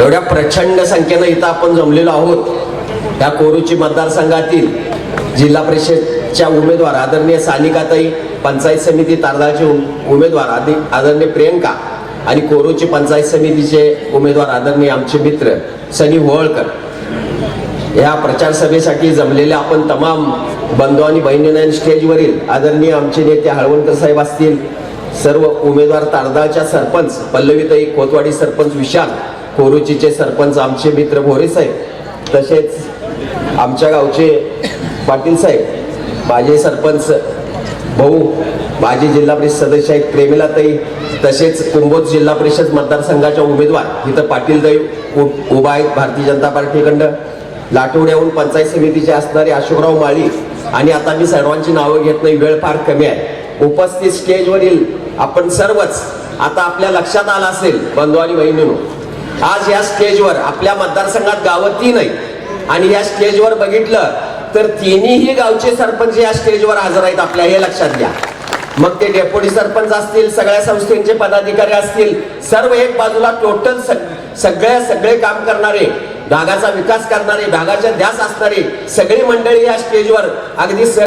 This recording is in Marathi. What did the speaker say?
एवढ्या प्रचंड संख्येनं इथं आपण जमलेलो आहोत. या कोरूची मतदारसंघातील जिल्हा परिषदच्या उमेदवार आदरणीय सानिकाताई पंचायत समिती तारदाचे उम- उमेदवार आदि आदरणीय प्रियंका आणि कोरूची पंचायत समितीचे उमेदवार आदरणीय आमचे मित्र सनी होळकर. या प्रचार सभेसाठी जमलेल्या आपण तमाम बंधू आणि बहिणींना स्टेजवरील आदरणीय आमचे नेते हळवणकर साहेब असतील सर्व उमेदवार तारदाळच्या सरपंच पल्लवीताई कोतवाडी सरपंच विशाल कोरुचीचे सरपंच आमचे मित्र भोरे साहेब तसेच आमच्या गावचे पाटील साहेब माझे सरपंच भाऊ माजी जिल्हा परिषद सदस्य आहेत प्रेमिलाताई तसेच कुंभोज जिल्हा परिषद मतदारसंघाच्या उमेदवार इथं पाटीलताई उ- उभा आहेत भारतीय जनता पार्टीकडं लाटवड्याहून पंचायत समितीचे असणारे अशोकराव माळी आणि आता मी सर्वांची नावं घेत नाही वेळ फार कमी आहे. उपस्थित स्टेजवरील आपण सर्वच आता आपल्या लक्षात आलं असेल बंधू आणि बहिणीनो आज या स्टेजवर आपल्या मतदारसंघात गावं तीन आहेत आणि या स्टेजवर बघितलं तर तिन्ही गावचे सरपंच या स्टेजवर हजर आहेत आपल्या हे लक्षात घ्या. मग ते डेप्युटी सरपंच असतील सगळ्या संस्थेचे पदाधिकारी असतील सर्व एक बाजूला टोटल सगळ्या सगळे काम करणारे भागाचा विकास करणारे भागाच्या ध्यास असणारे सगळी मंडळी या स्टेजवर अगदी सर